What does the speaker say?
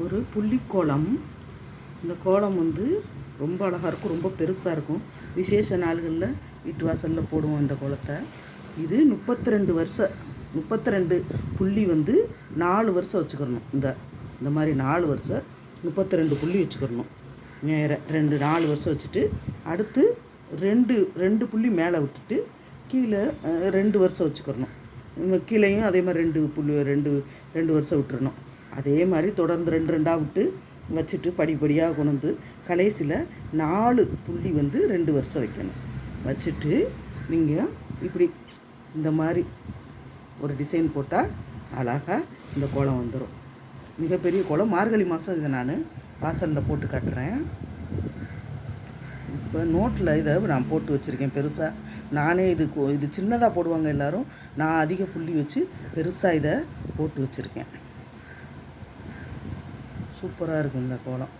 ஒரு புள்ளிக்கோலம் இந்த கோலம் வந்து ரொம்ப அழகாக இருக்கும் ரொம்ப பெருசாக இருக்கும். விசேஷ நாள்களில் வீட்டு வாசலில் போடுவோம் இந்த கோலத்தை. இது முப்பத்தி ரெண்டு வருஷம் முப்பத்தி ரெண்டு புள்ளி வந்து நாலு வருஷம் வச்சுக்கிறணும். இந்த இந்த மாதிரி நாலு வருஷம் முப்பத்தி ரெண்டு புள்ளி வச்சுக்கிறணும். நேர ரெண்டு நாலு வருஷம் வச்சுட்டு அடுத்து ரெண்டு ரெண்டு புள்ளி மேலே விட்டுட்டு கீழே ரெண்டு வருஷம் வச்சுக்கிறணும். கீழேயும் அதே மாதிரி ரெண்டு புள்ளி ரெண்டு ரெண்டு வருஷம் விட்டுறணும். அதே மாதிரி தொடர்ந்து ரெண்டு ரெண்டாக விட்டு வச்சுட்டு படிப்படியாக கொண்டு வந்து கடைசியில் நாலு புள்ளி வந்து ரெண்டு வருஷம் வைக்கணும். வச்சுட்டு நீங்கள் இப்படி இந்த மாதிரி ஒரு டிசைன் போட்டால் அழகாக இந்த கோலம் வந்துடும் மிகப்பெரிய கோலம். மார்கழி மாதம் இதை நான் வாசலில் போட்டு காட்டுறேன். இப்போ நோட்டில் இதை நான் போட்டு வச்சுருக்கேன் பெருசாக நானே இது கோ- இது சின்னதாக போடுவாங்க எல்லோரும். நான் அதிக புள்ளி வச்சு பெருசாக இதை போட்டு வச்சுருக்கேன். சூப்பராக இருக்கும் இந்த கோலம்.